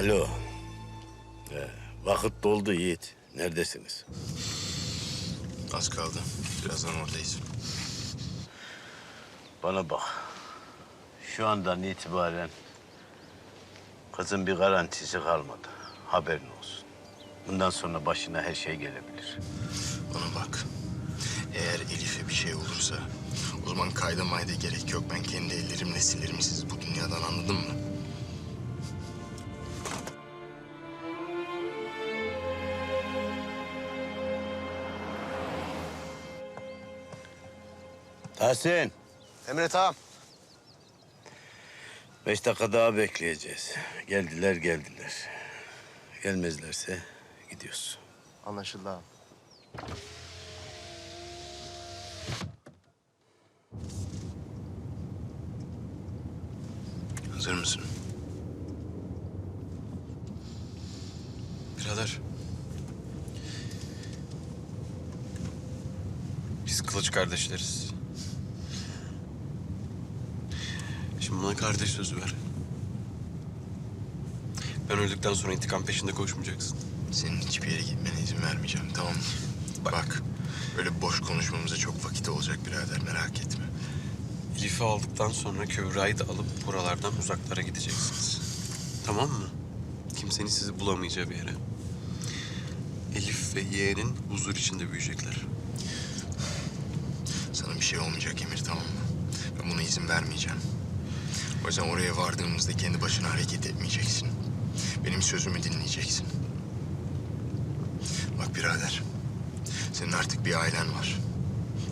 Alo. Ee, vakit doldu Yiğit. Neredesiniz? Az kaldı. Birazdan oradayız. Bana bak. Şu andan itibaren kızın bir garantisi kalmadı. Haberin olsun. Bundan sonra başına her şey gelebilir. Bana bak. Eğer Elif'e bir şey olursa o zaman kayda mayda gerek yok. Ben kendi ellerimle silerim sizi bu dünyadan anladın mı? Tahsin, Emret ağam. beş dakika daha bekleyeceğiz. Geldiler geldiler. Gelmezlerse gidiyoruz. Anlaşıldı ağam. Hazır mısın? Birader. Biz kılıç kardeşleriz. Bana kardeş sözü ver. Ben öldükten sonra intikam peşinde koşmayacaksın. Senin hiçbir yere gitmene izin vermeyeceğim tamam mı? Bak. Öyle boş konuşmamıza çok vakit olacak birader merak etme. Elif'i aldıktan sonra Kübra'yı da alıp buralardan uzaklara gideceksiniz. Tamam mı? Kimsenin sizi bulamayacağı bir yere. Elif ve yeğenin huzur içinde büyüyecekler. Sana bir şey olmayacak Emir tamam mı? Ben buna izin vermeyeceğim. O yüzden oraya vardığımızda kendi başına hareket etmeyeceksin. Benim sözümü dinleyeceksin. Bak birader. Senin artık bir ailen var.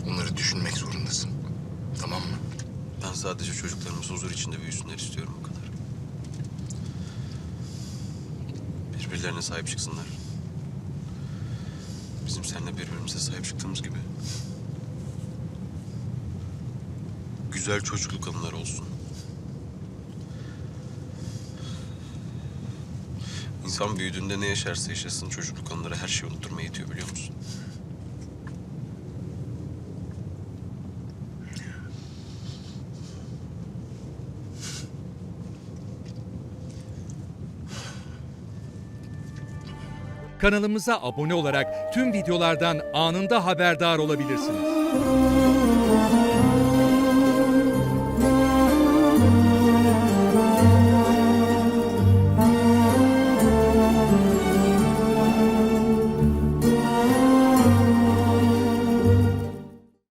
Onları düşünmek zorundasın. Tamam mı? Ben sadece çocuklarımız huzur içinde büyüsünler istiyorum o kadar. Birbirlerine sahip çıksınlar. Bizim seninle birbirimize sahip çıktığımız gibi. Güzel çocukluk anıları olsun. İnsan büyüdüğünde ne yaşarsa yaşasın çocukluk anıları her şeyi unutturmaya yetiyor biliyor musun? Kanalımıza abone olarak tüm videolardan anında haberdar olabilirsiniz.